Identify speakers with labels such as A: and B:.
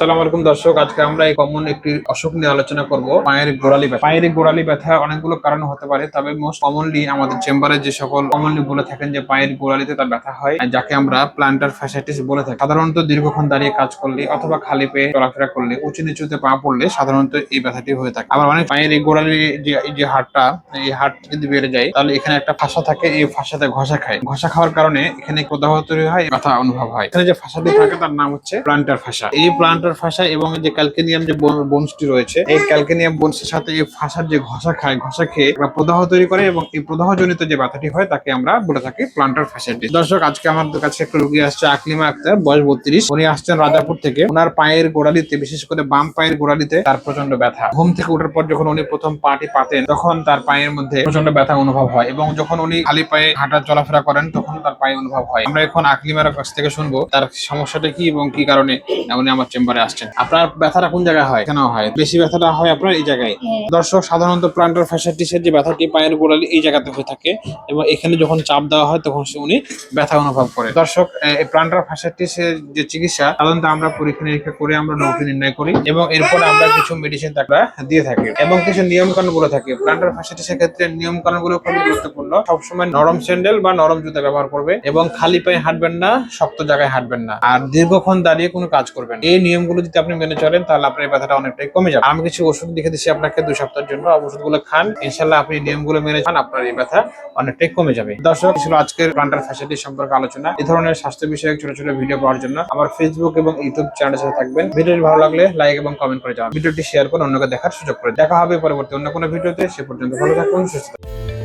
A: আসসালামু আলাইকুম দর্শক, আজকে আমরা এই কমন একটি অসুখ নিয়ে আলোচনা করব, পায়ের গোড়ালি ব্যথা। পায়ের গোড়ালি ব্যথা অনেকগুলো কারণ হতে পারে, তবে মোস্ট কমনলি আমাদের চেম্বারে যে সকল কমনলি বলে থাকেন যে পায়ের গোড়ালিতে তার ব্যথা হয় যাকে আমরা প্লান্টার ফ্যাসাইটিস বলে থাকি। সাধারণত দীর্ঘক্ষণ দাঁড়িয়ে কাজ করলে অথবা খালি পেয়ে চলাফেরা করলে, উঁচু নিচুতে পা পড়লে সাধারণত এই ব্যথাটি হয়ে থাকে। আবার অনেক পায়ের এই গোড়ালি যে যে হাড়টা, এই হাড় যদি বেড়ে যায়, তাহলে এখানে একটা ফাঁসা থাকে, এই ফাঁসাতে ঘষা খায়। ঘষা খাওয়ার কারণে এখানে প্রদাহ তৈরি হয়, ব্যথা অনুভব হয়। এখানে যে ফাঁসাটি থাকে, তার নাম হচ্ছে প্লান্টার ফাঁসা এই প্লান্টার ফাঁসা এবং যে ক্যালকেনিয়াম যে বোনসটি রয়েছে, এই ক্যালকেনিয়াম বোনসের সাথে এই ফাঁসার যে ঘষা খায়, ঘষা খেয়ে প্রদাহ তৈরি করে এবং এই প্রদাহজনিত যে ব্যথাটি হয়, তাকে আমরা বলে থাকি প্লান্টার ফাঁসাটি দর্শক, আজকে আমাদের কাছে একটা রোগী আসছে, আকলিমা আক্তার, বয়স বত্রিশ। উনি আসছেন রাজাপুর থেকে। ওনার পায়ের গোড়ালিতে, বিশেষ করে বাম পায়ের গোড়ালিতে তার প্রচণ্ড ব্যথা। ঘুম থেকে ওঠার পর যখন উনি প্রথম পাটি পাতেন, তখন তার পায়ের মধ্যে প্রচণ্ড ব্যথা অনুভব হয় এবং যখন উনি খালি পায়ে হাঁটা চলাফেরা করেন, তখন তার পায়ে অনুভব হয়। আমরা এখন আকলিমার কাছ থেকে শুনব, তার সমস্যাটা কি এবং কি কারণে উনি আমার চেম্বারে আসছেন। আপনার ব্যথাটা কোন জায়গায় হয়? কেন হয়। বেশি ব্যথাটা হয় আপনার এই জায়গায়।
B: হ্যাঁ।
A: দর্শক সাধারণত প্লান্টার ফ্যাসাইটিসের যে ব্যথাটি পায়ের গোড়ালি এই জায়গাতে হয়ে থাকে এবং এখানে যখন চাপ দেওয়া হয় তখন সে উনি ব্যথা অনুভব করে। দর্শক এই প্লান্টার ফ্যাসাইটিসের যে চিকিৎসা সাধারণত আমরা পরীক্ষা নিরীক্ষা করে আমরা রোগটি নির্ণয় করি এবং এরপর আমরা কিছু মেডিসিন তাকে দিয়ে থাকি এবং কিছু নিয়ম কানুনগুলো থাকে। প্লান্টার ফ্যাসাইটিসের ক্ষেত্রে নিয়ম কানুনগুলো খুবই গুরুত্বপূর্ণ। সবসময় নরম স্যান্ডেল বা নরম জুতা ব্যবহার করবে এবং খালি পায়ে হাঁটবেন না শক্ত জায়গায় হাঁটবেন না। আর দীর্ঘক্ষণ দাঁড়িয়ে কোনো কাজ করবেন এই নিয়মগুলো যদি আপনি মেনে চলেন, তাহলে আপনার এই ব্যথাটা অনেকটাই কমে যাবে। আমি কিছু ওষুধ লিখে দিচ্ছি আপনাকে দুই সপ্তাহের জন্য। ওষুধগুলো খান। ইনশাল্লাহ আপনি নিয়মগুলো মেনে খান আপনার এই ব্যথা অনেকটাই কমে যাবে। দর্শক ছিল আজকের প্লান্টার ফ্যাসিলিটি সম্পর্কে আলোচনা। এই ধরনের স্বাস্থ্য বিষয়ক ছোট ছোট ভিডিও পাওয়ার জন্য আমার ফেসবুক এবং ইউটিউব চ্যানেলের সাথে থাকবেন। ভিডিওটি ভালো লাগলে লাইক এবং কমেন্ট করে যাবেন ভিডিওটি শেয়ার করে অন্যকে দেখার সুযোগ করে দেখা হবে পরবর্তী অন্য কোনো ভিডিওতে। সে পর্যন্ত ভালো থাকুন, সুস্থ থাকুন।